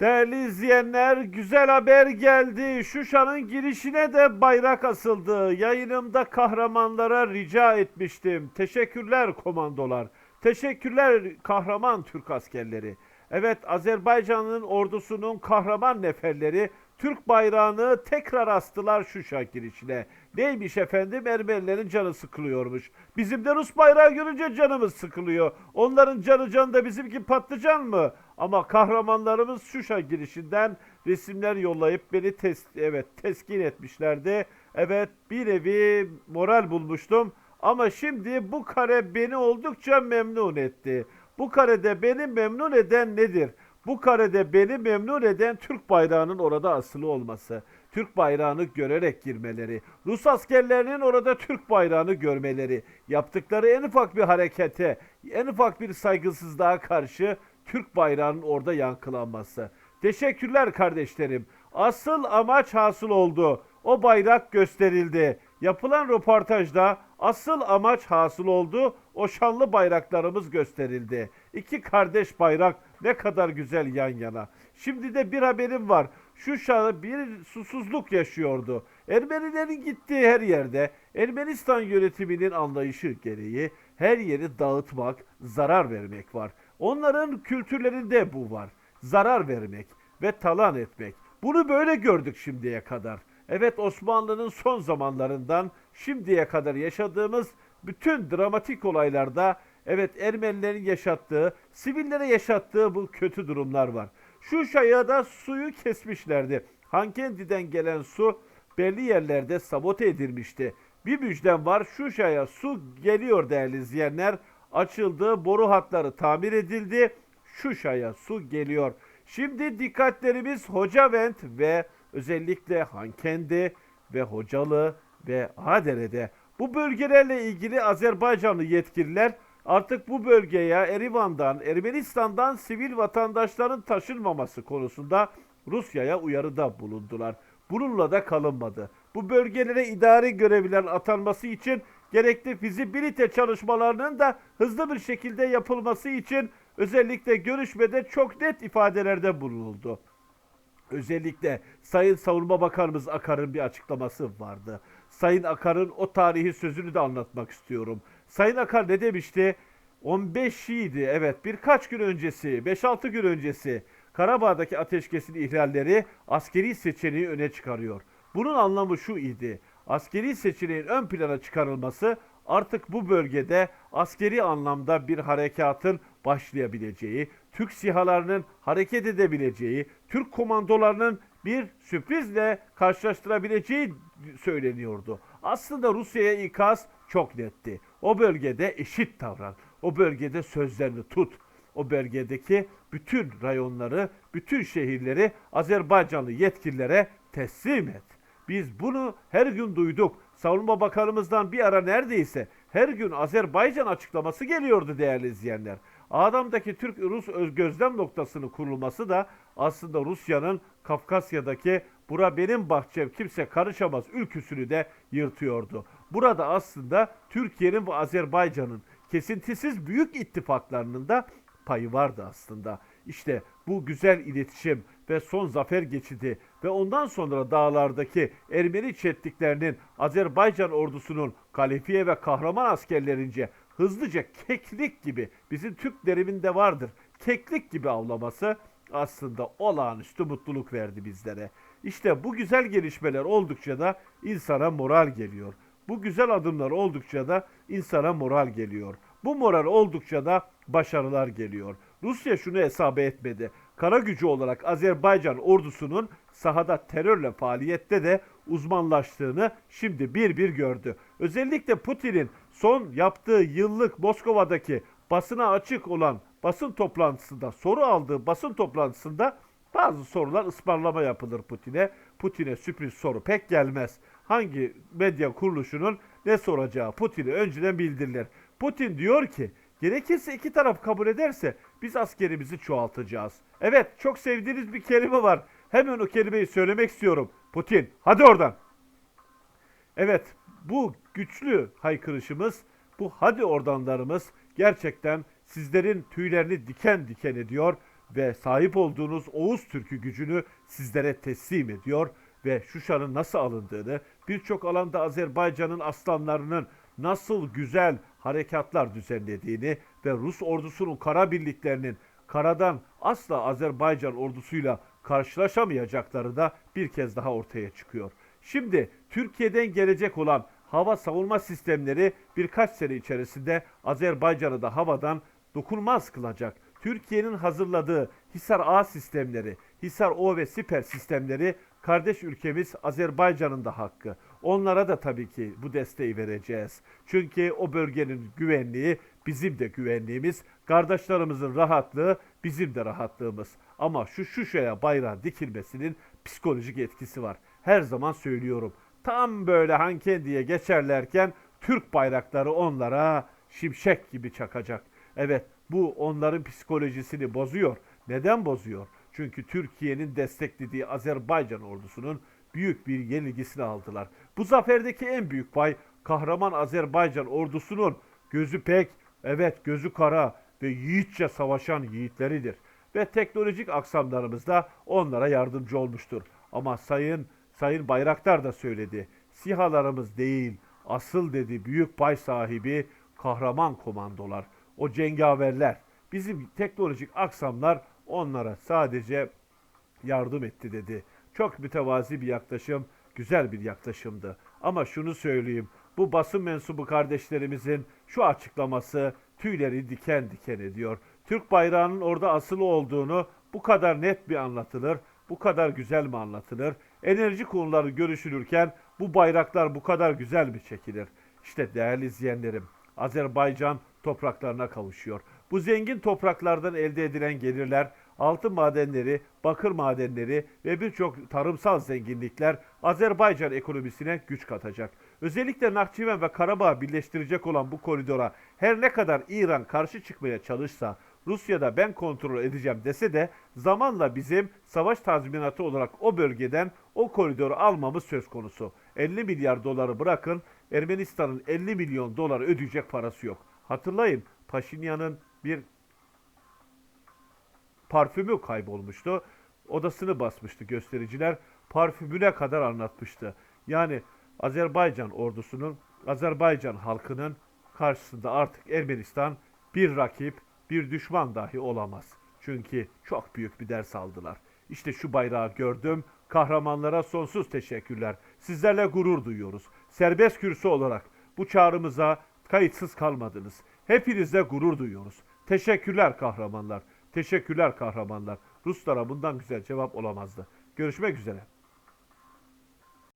Değerli izleyenler güzel haber geldi. Şuşa'nın girişine de bayrak asıldı. Yayınımda kahramanlara rica etmiştim. Teşekkürler komandolar. Teşekkürler kahraman Türk askerleri. Evet Azerbaycan'ın ordusunun kahraman neferleri Türk bayrağını tekrar astılar Şuşa girişine. Neymiş efendim Ermenilerin canı sıkılıyormuş. Bizim de Rus bayrağı görünce canımız sıkılıyor. Onların canı can da bizimki patlıcan mı? Ama kahramanlarımız Şuşa girişinden resimler yollayıp beni tes evet teskin etmişlerdi. Evet bir nevi moral bulmuştum. Ama şimdi bu kare beni oldukça memnun etti. Bu karede beni memnun eden nedir? Bu karede beni memnun eden Türk bayrağının orada asılı olması. Türk bayrağını görerek girmeleri. Rus askerlerinin orada Türk bayrağını görmeleri. Yaptıkları en ufak bir harekete, en ufak bir saygısızlığa karşı Türk bayrağının orada yankılanması. Teşekkürler kardeşlerim. Asıl amaç hasıl oldu. O bayrak gösterildi. Yapılan röportajda asıl amaç hasıl oldu. O şanlı bayraklarımız gösterildi. İki kardeş bayrak ne kadar güzel yan yana. Şimdi de bir haberim var. Şu şahı bir susuzluk yaşıyordu. Ermenilerin gittiği her yerde Ermenistan yönetiminin anlayışı gereği her yeri dağıtmak, zarar vermek var. Onların kültürlerinde bu var. Zarar vermek ve talan etmek. Bunu böyle gördük şimdiye kadar. Evet Osmanlı'nın son zamanlarından şimdiye kadar yaşadığımız bütün dramatik olaylarda evet Ermenilerin yaşattığı, sivillere yaşattığı bu kötü durumlar var. Şu şayada suyu kesmişlerdi. Hankendi'den gelen su belli yerlerde sabote edilmişti. Bir müjdem var şu şaya su geliyor değerli izleyenler. Açıldı, boru hatları tamir edildi. Şu şaya su geliyor. Şimdi dikkatlerimiz Hocavent ve özellikle Hankendi ve Hocalı ve Hadere'de. Bu bölgelerle ilgili Azerbaycanlı yetkililer artık bu bölgeye Erivan'dan, Ermenistan'dan sivil vatandaşların taşınmaması konusunda Rusya'ya uyarıda bulundular. Bununla da kalınmadı. Bu bölgelere idari görevlilerin atanması için gerekli fizibilite çalışmalarının da hızlı bir şekilde yapılması için özellikle görüşmede çok net ifadelerde bulunuldu. Özellikle Sayın Savunma Bakanımız Akar'ın bir açıklaması vardı. Sayın Akar'ın o tarihi sözünü de anlatmak istiyorum. Sayın Akar ne demişti? 15 idi evet birkaç gün öncesi 5-6 gün öncesi Karabağ'daki ateşkesin ihlalleri askeri seçeneği öne çıkarıyor. Bunun anlamı şu idi. Askeri seçeneğin ön plana çıkarılması artık bu bölgede askeri anlamda bir harekatın başlayabileceği, Türk sihalarının hareket edebileceği, Türk komandolarının bir sürprizle karşılaştırabileceği söyleniyordu. Aslında Rusya'ya ikaz çok netti. O bölgede eşit davran. O bölgede sözlerini tut. O bölgedeki bütün rayonları, bütün şehirleri Azerbaycanlı yetkililere teslim et. Biz bunu her gün duyduk. Savunma Bakanımızdan bir ara neredeyse her gün Azerbaycan açıklaması geliyordu değerli izleyenler. Adam'daki Türk-Rus öz gözlem noktasının kurulması da aslında Rusya'nın Kafkasya'daki bura benim bahçem kimse karışamaz ülküsünü de yırtıyordu. Burada aslında Türkiye'nin ve Azerbaycan'ın kesintisiz büyük ittifaklarının da payı vardı aslında. İşte bu güzel iletişim ve son zafer geçidi ve ondan sonra dağlardaki Ermeni çetliklerinin Azerbaycan ordusunun kalifiye ve kahraman askerlerince hızlıca keklik gibi bizim Türk deriminde vardır. Keklik gibi avlaması aslında olağanüstü mutluluk verdi bizlere. İşte bu güzel gelişmeler oldukça da insana moral geliyor. Bu güzel adımlar oldukça da insana moral geliyor. Bu moral oldukça da başarılar geliyor. Rusya şunu hesap etmedi. Kara gücü olarak Azerbaycan ordusunun sahada terörle faaliyette de uzmanlaştığını şimdi bir bir gördü. Özellikle Putin'in son yaptığı yıllık Moskova'daki basına açık olan basın toplantısında soru aldığı basın toplantısında bazı sorular ısmarlama yapılır Putin'e. Putin'e sürpriz soru pek gelmez. Hangi medya kuruluşunun ne soracağı Putin'e önceden bildirilir. Putin diyor ki gerekirse iki taraf kabul ederse biz askerimizi çoğaltacağız. Evet çok sevdiğiniz bir kelime var. Hemen o kelimeyi söylemek istiyorum. Putin hadi oradan. Evet bu güçlü haykırışımız, bu hadi oradanlarımız gerçekten sizlerin tüylerini diken diken ediyor. ve sahip olduğunuz Oğuz Türk'ü gücünü sizlere teslim ediyor ve Şuşa'nın nasıl alındığını, birçok alanda Azerbaycan'ın aslanlarının nasıl güzel harekatlar düzenlediğini ve Rus ordusunun kara birliklerinin karadan asla Azerbaycan ordusuyla karşılaşamayacakları da bir kez daha ortaya çıkıyor. Şimdi Türkiye'den gelecek olan hava savunma sistemleri birkaç sene içerisinde Azerbaycan'ı da havadan dokunmaz kılacak. Türkiye'nin hazırladığı Hisar A sistemleri, Hisar O ve Siper sistemleri kardeş ülkemiz Azerbaycan'ın da hakkı. Onlara da tabii ki bu desteği vereceğiz. Çünkü o bölgenin güvenliği bizim de güvenliğimiz, kardeşlerimizin rahatlığı bizim de rahatlığımız. Ama şu Şuşa'ya bayrağın dikilmesinin psikolojik etkisi var. Her zaman söylüyorum. Tam böyle Hankendi'ye geçerlerken Türk bayrakları onlara şimşek gibi çakacak. Evet bu onların psikolojisini bozuyor. Neden bozuyor? Çünkü Türkiye'nin desteklediği Azerbaycan ordusunun büyük bir yenilgisini aldılar. Bu zaferdeki en büyük pay kahraman Azerbaycan ordusunun gözü pek, evet gözü kara ve yiğitçe savaşan yiğitleridir. Ve teknolojik aksamlarımız da onlara yardımcı olmuştur. Ama Sayın Sayın Bayraktar da söyledi. Sihalarımız değil, asıl dedi büyük pay sahibi kahraman komandolar. O cengaverler. Bizim teknolojik aksamlar onlara sadece yardım etti dedi. Çok mütevazi bir yaklaşım, güzel bir yaklaşımdı. Ama şunu söyleyeyim, bu basın mensubu kardeşlerimizin şu açıklaması tüyleri diken diken ediyor. Türk bayrağının orada asılı olduğunu bu kadar net bir anlatılır, bu kadar güzel mi anlatılır? Enerji konuları görüşülürken bu bayraklar bu kadar güzel mi çekilir? İşte değerli izleyenlerim, Azerbaycan topraklarına kavuşuyor. Bu zengin topraklardan elde edilen gelirler, altın madenleri, bakır madenleri ve birçok tarımsal zenginlikler Azerbaycan ekonomisine güç katacak. Özellikle Nakçıven ve Karabağ birleştirecek olan bu koridora her ne kadar İran karşı çıkmaya çalışsa, Rusya'da ben kontrol edeceğim dese de zamanla bizim savaş tazminatı olarak o bölgeden o koridoru almamız söz konusu. 50 milyar doları bırakın Ermenistan'ın 50 milyon dolar ödeyecek parası yok. Hatırlayın Paşinyan'ın bir parfümü kaybolmuştu. Odasını basmıştı göstericiler. Parfümüne kadar anlatmıştı. Yani Azerbaycan ordusunun, Azerbaycan halkının karşısında artık Ermenistan bir rakip, bir düşman dahi olamaz. Çünkü çok büyük bir ders aldılar. İşte şu bayrağı gördüm. Kahramanlara sonsuz teşekkürler. Sizlerle gurur duyuyoruz. Serbest kürsü olarak bu çağrımıza kayıtsız kalmadınız. Hepinizle gurur duyuyoruz. Teşekkürler kahramanlar. Teşekkürler kahramanlar. Ruslara bundan güzel cevap olamazdı. Görüşmek üzere.